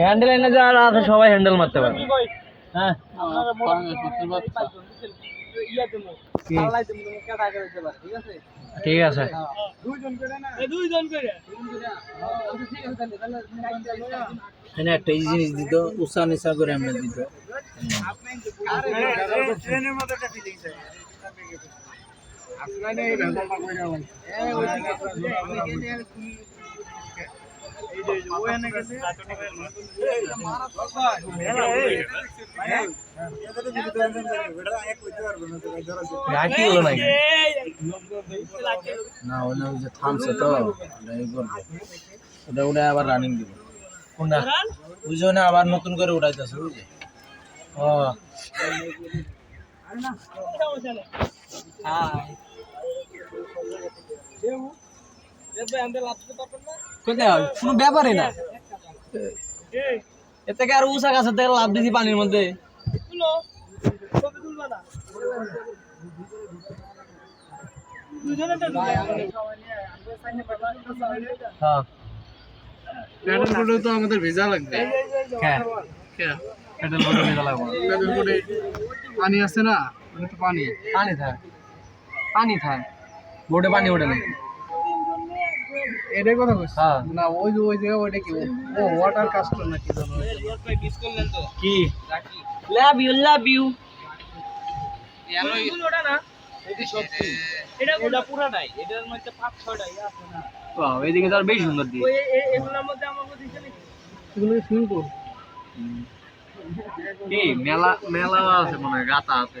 Handle এনে যারা আছে সবাই হ্যান্ডেল মারতে পারে। হ্যাঁ। ঠিক আছে। এখানে একটা এই জিনিস দিত উষা নিশা করে আমরা দিত। রাখি হলো নাকি না ওটা ওই যে থামছে তো ওটা এই করবে ওটা ওটা আবার রানিং দিব কোনটা ওই জন্য আবার নতুন করে উঠাইতেছে বুঝলি ও কোথায় কোনো ব্যাপারই না। এর থেকে আর উষা গাছের থেকে লাভ দিছি পানির মধ্যে। হ্যাঁ। তো আমাদের ভিজা লাগবে। হ্যাঁ পেট্রোল বোর্ডে নিতে লাগবো। প্যাডেল বোর্ডে পানি আছে না? পানি। পানি থাক। পানি থাক। বোর্ডে পানি ওঠে নাকি এটাই কথা বলছি হ্যাঁ। না ওই যে ওই জায়গা ওইটা কি? ও ওয়াটার কাস্টর না কি জানো কি? লাভ ইউ লাভ ইউ এদিকে তো আর সুন্দর দিয়ে। এগুলো সুইমিং পুল কি মেলা মেলা আছে মনে হয় গাতা আছে।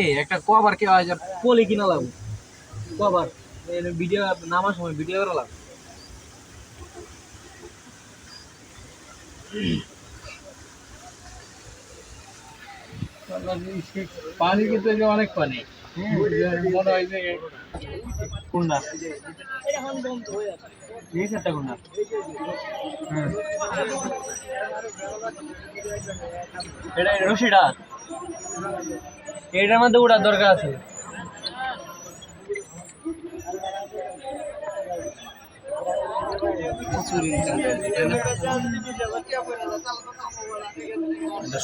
এই একটা কভার কে হয় পলি কিনা লাগবে? কভার ভিডিও নামার সময় ভিডিও করা লাগবে। পানি কিন্তু অনেক পানি। মনে হয় যে কোনটা? এই সেটটা কোনটা? এটা রশিটা এটার মধ্যে উড়ার দরকার আছে।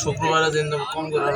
শুক্রবার দিন কম করে